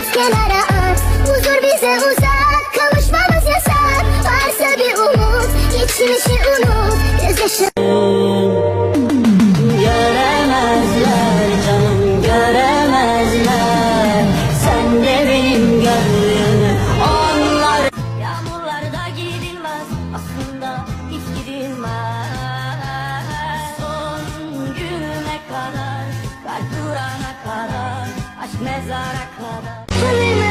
unut kenara at Huzur bize uzak. Kavuşmamız yasak. Varsa bir umut geçmişi unut. Gözyaşı onlar Yağmurlarda gidilmez. Aslında hiç gidilmez. Son güne kadar kalp durana kadar Aşk mezara kadar